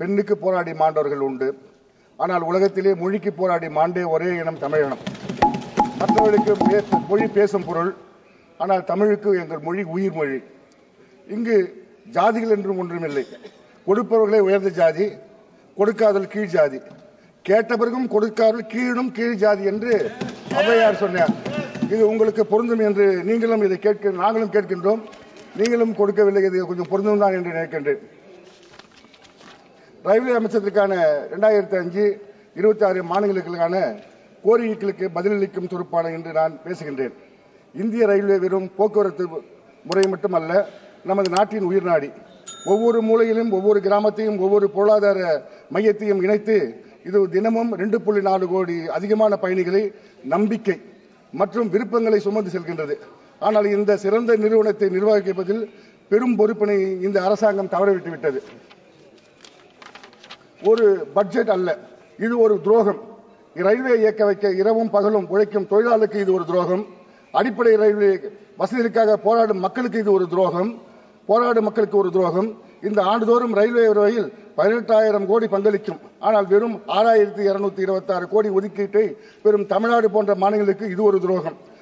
பெண்ணுக்கு போராடி மாண்டவர்கள் உண்டு. ஆனால் உலகத்திலே மொழிக்கு போராடி மாண்டே ஒரே இனம் தமிழினம் மற்றவர்களுக்கு மொழி பேசும் பொருள் ஆனால் தமிழுக்கு எங்கள் மொழி உயிர் மொழி. இங்கு ஜாதிகள் என்றும் ஒன்றுமில்லை கொடுப்பவர்களே உயர்ந்த ஜாதி கொடுக்காதல் கீழ் ஜாதி. கேட்ட பிறகும் கொடுக்காதல் கீழும் கீழ் ஜாதி என்று அவையார் சொன்னார். இது உங்களுக்கு பொருந்தும் என்று நீங்களும் இதை கேட்க நாங்களும் கேட்கின்றோம். நீங்களும் கொடுக்கவில்லை இது கொஞ்சம் பொருந்தும் தான் என்று நினைக்கின்றேன். ரயில்வே அமைச்சத்திற்கான இரண்டாயிரத்தி அஞ்சு இருபத்தி ஆறு மாநிலங்களுக்கான கோரிக்கைகளுக்கு பதிலளிக்கும் துருப்பான என்று நான் பேசுகின்றேன். இந்திய ரயில்வே வெறும் போக்குவரத்து முறை மட்டுமல்ல நமது நாட்டின் உயிர் நாடி. ஒவ்வொரு மூலையிலும் ஒவ்வொரு கிராமத்தையும் ஒவ்வொரு பொருளாதார மையத்தையும் இணைத்து இது தினமும் ரெண்டு புள்ளி நாலு கோடி அதிகமான பயணிகளை நம்பிக்கை மற்றும் விருப்பங்களை சுமந்து செல்கின்றது. ஆனால் இந்த சிறந்த நிறுவனத்தை நிர்வகிப்பதில் பெரும் பொறுப்பினை இந்த அரசாங்கம் தவறவிட்டு விட்டது ஒரு பட்ஜெட் அல்ல. இது ஒரு துரோகம். ரயில்வே இயக்க வைக்க இரவும் பகலும் உழைக்கும் தொழிலாளருக்கு இது ஒரு துரோகம். அடிப்படை ரயில்வே வசதிகளுக்காக போராடும் மக்களுக்கு இது ஒரு துரோகம். போராடும் மக்களுக்கு ஒரு துரோகம். இந்த ஆண்டுதோறும் ரயில்வே துறையில் பதினெட்டாயிரம் கோடி பங்களிக்கும். ஆனால் வெறும் ஆறாயிரத்தி இருநூத்தி இருபத்தி ஆறு கோடி ஒதுக்கீட்டை பெறும் தமிழ்நாடு போன்ற மாநிலங்களுக்கு இது ஒரு துரோகம்.